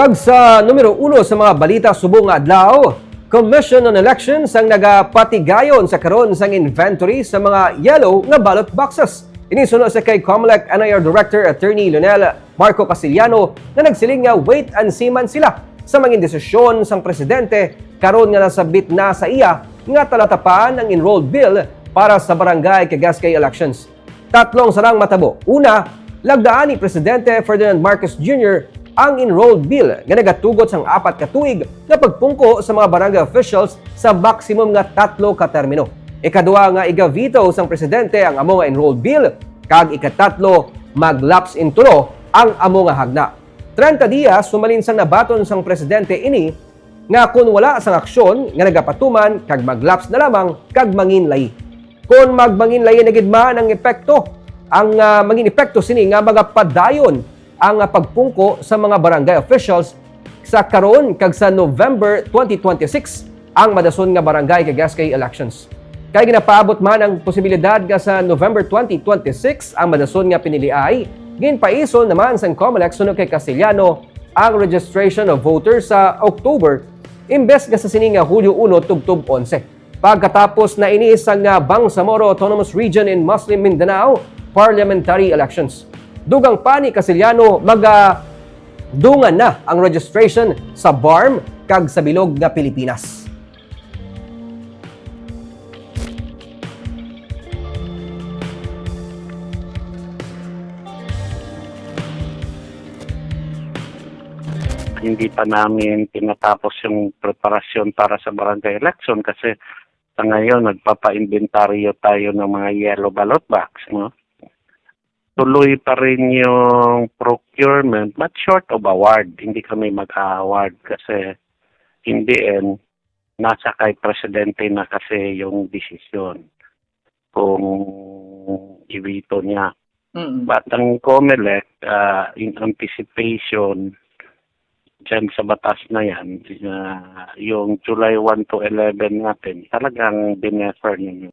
Kag sa numero uno sa mga balita subong nga adlaw, Commission on Elections ang nagapatigayon sa karon sang inventory sa mga yellow nga ballot boxes. Inisunod sa kay COMELEC NIR Director Attorney Lionel Marco Castillano na nagsiling nga wait and see man sila sa mga desisyon sang presidente karon nga nasabit na sa iya nga talatapan ang enrolled bill para sa barangay kagaskay elections. Tatlong sarang matabo. Una, lagdaan ni Presidente Ferdinand Marcos Jr. ang enrolled bill nga nagatugot sang apat ka tuig nga pagpungko sa mga barangay officials sa maximum nga tatlo ka termino. Ikaduha nga igavito sang presidente ang amo nga enrolled bill kag ikatatlo maglaps in tulo ang amo nga hagna. 30 dias sumalin sang nabaton sang presidente ini nga kung wala sang aksyon nga nagapatuman kag maglaps na lamang kag manginlay. Kung magmanginlay na gidma ang epekto, ang ah, mangin epekto sini nga magapadayon ang pagpungko sa mga barangay officials sa karon kag sa November 2026 ang madason nga barangay kag Gaskay elections. Kay ginapaabot man ang posibilidad nga sa November 2026 ang madason nga piniliay, ginpaison naman sang COMELEC sunod kay Castillano ang registration of voters sa October imbes nga sa sini nga Hulyo 1 tubtob 11. Pagkatapos na inis ang ah, Bangsamoro Autonomous Region in Muslim Mindanao parliamentary elections. Dugang pa ni Castillano mag ah, dungan na ang registration sa BARM kag sa bilog nga Pilipinas. hindi pa namin tinatapos yung preparasyon para sa barangay election kasi sa ngayon nagpapa-inventaryo tayo ng mga yellow ballot box. No? Tuloy pa rin yung procurement but short of award. Hindi kami mag-award kasi in the end, nasa kay presidente na kasi yung desisyon kung iwito niya. Mm. But ang COMELEC, uh, in anticipation dyan sa batas na yan, uh, yung July 1 to 11 natin, talagang dinefer ninyo.